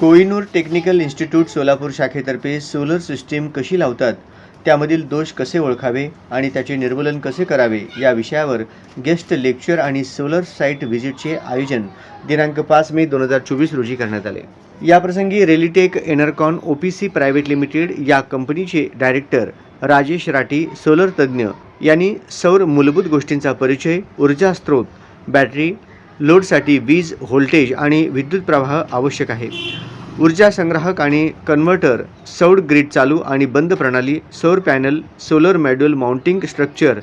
Kohinoor technical institute Solapur शाखेतर्फे solar system कशी लावतात? त्यामधील दोष कसे ओळखावे आणि त्याचे निर्मूलन कसे करावे या विषयावर गेस्ट लेक्चर आणि सोलर साईट व्हिजिटचे आयोजन दिनांक पाच मे दोन हजार चोवीस रोजी करण्यात आले. याप्रसंगी Relitech Enercon O P C private limited या कंपनीचे डायरेक्टर राजेश राठी सोलर तज्ज्ञ यांनी सौर मूलभूत गोष्टींचा परिचय ऊर्जा स्रोत बॅटरी लोडसाठी वीज व्होल्टेज आणि विद्युत प्रवाह आवश्यक आहे. ऊर्जा संग्राहक आणि कन्व्हर्टर सौर ग्रीड चालू आणि बंद प्रणाली सौर panel solar module mounting structure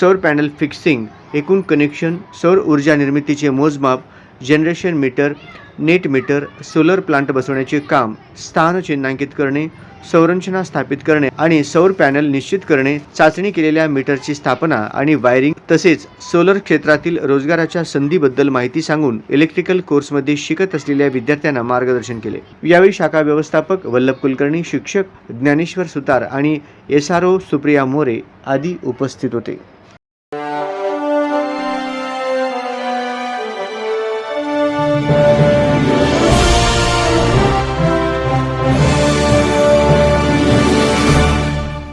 सौर पॅनल फिक्सिंग एकूण कनेक्शन सौर ऊर्जा निर्मितीचे मोजमाप generation meter net meter solar plant बसवण्याचे काम स्थान चिन्हांकित करणे संरचना स्थापित करणे आणि सौर पॅनल निश्चित करणे चाचणी केलेल्या मीटरची स्थापना आणि वायरिंग तसेच सोलर क्षेत्रातील रोजगाराच्या संधीबद्दल माहिती सांगून इलेक्ट्रिकल कोर्समध्ये शिकत असलेल्या विद्यार्थ्यांना मार्गदर्शन केले. यावेळी शाखा व्यवस्थापक वल्लभ कुलकर्णी शिक्षक ज्ञानेश्वर सुतार आणि S R O Supriya More आदी उपस्थित होते.